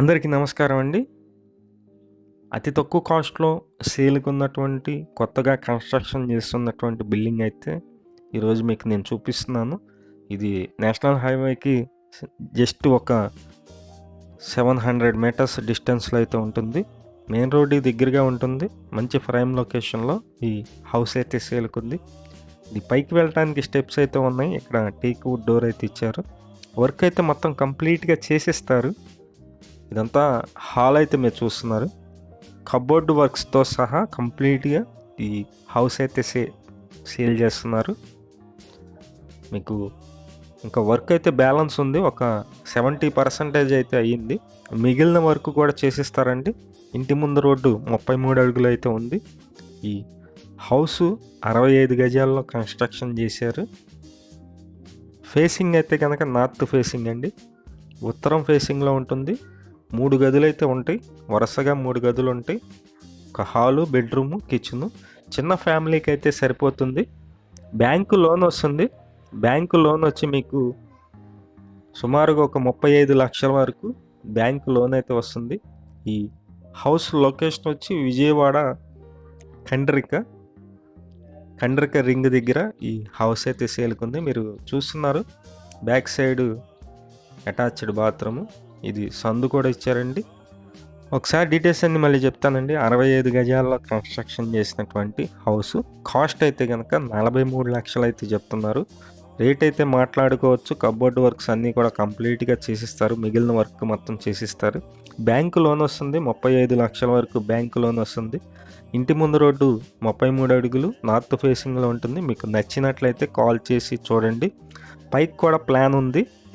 అందరికీ నమస్కారం అండి. అతి తక్కువ కాస్ట్లో సేల్కి ఉన్నటువంటి కొత్తగా కన్స్ట్రక్షన్ చేస్తున్నటువంటి బిల్డింగ్ అయితే ఈరోజు మీకు నేను చూపిస్తున్నాను. ఇది నేషనల్ హైవేకి జస్ట్ ఒక సెవెన్ హండ్రెడ్ మీటర్స్ డిస్టెన్స్లో అయితే ఉంటుంది. మెయిన్ రోడ్ దగ్గరగా ఉంటుంది. మంచి ప్రైమ్ లొకేషన్లో ఈ హౌస్ అయితే సేల్కి ఉంది ఇది పైకి వెళ్ళడానికి స్టెప్స్ అయితే ఉన్నాయి. ఇక్కడ టేక్ వుడ్ డోర్ అయితే ఇచ్చారు. వర్క్ అయితే మొత్తం కంప్లీట్గా చేసిస్తారు. ఇదంతా హాల్ అయితే మీరు చూస్తున్నారు. కబోర్డ్ వర్క్స్తో సహా కంప్లీట్గా ఈ హౌస్ అయితే సే సేల్ చేస్తున్నారు. మీకు ఇంకా వర్క్ అయితే బ్యాలెన్స్ ఉంది. ఒక సెవెంటీ పర్సెంటేజ్ అయితే అయ్యింది. మిగిలిన వర్క్ కూడా చేసిస్తారండి. ఇంటి ముందు రోడ్డు ముప్పై మూడు అడుగులు అయితే ఉంది. ఈ హౌస్ అరవై ఐదు గజాల్లో కన్స్ట్రక్షన్ చేశారు. ఫేసింగ్ అయితే కనుక నార్త్ ఫేసింగ్ అండి. ఉత్తరం ఫేసింగ్లో ఉంటుంది. మూడు గదులు అయితే ఉంటాయి. వరుసగా మూడు గదులు ఉంటాయి ఒక హాలు బెడ్రూము కిచెను. చిన్న ఫ్యామిలీకి అయితే సరిపోతుంది. బ్యాంకు లోన్ వస్తుంది. బ్యాంకు లోన్ వచ్చి మీకు సుమారుగా ఒక ముప్పై ఐదు లక్షల వరకు బ్యాంకు లోన్ అయితే వస్తుంది. ఈ హౌస్ లొకేషన్ వచ్చి విజయవాడ కండ్రిక కండ్రిక రింగ్ దగ్గర ఈ హౌస్ అయితే సేల్కుంది మీరు చూస్తున్నారు. Back side attached bathroom. ఇది సందు కూడా ఇచ్చారండి. ఒకసారి డీటెయిల్స్ అన్ని మళ్ళీ చెప్తానండి. అరవై ఐదు గజాల్లో కన్స్ట్రక్షన్ చేసినటువంటి హౌస్ కాస్ట్ అయితే కనుక నలభై మూడు లక్షలు అయితే చెప్తున్నారు. రేట్ అయితే మాట్లాడుకోవచ్చు. కబోర్డ్ వర్క్స్ అన్నీ కూడా కంప్లీట్గా చేసిస్తారు. మిగిలిన వర్క్ మొత్తం చేసిస్తారు. బ్యాంకు లోన్ వస్తుంది. ముప్పై ఐదు లక్షల వరకు బ్యాంకు లోన్ వస్తుంది. ఇంటి ముందు రోడ్డు ముప్పై మూడు అడుగులు. నార్త్ ఫేసింగ్లో ఉంటుంది. మీకు నచ్చినట్లయితే కాల్ చేసి చూడండి. పైకి కూడా ప్లాన్ ఉంది.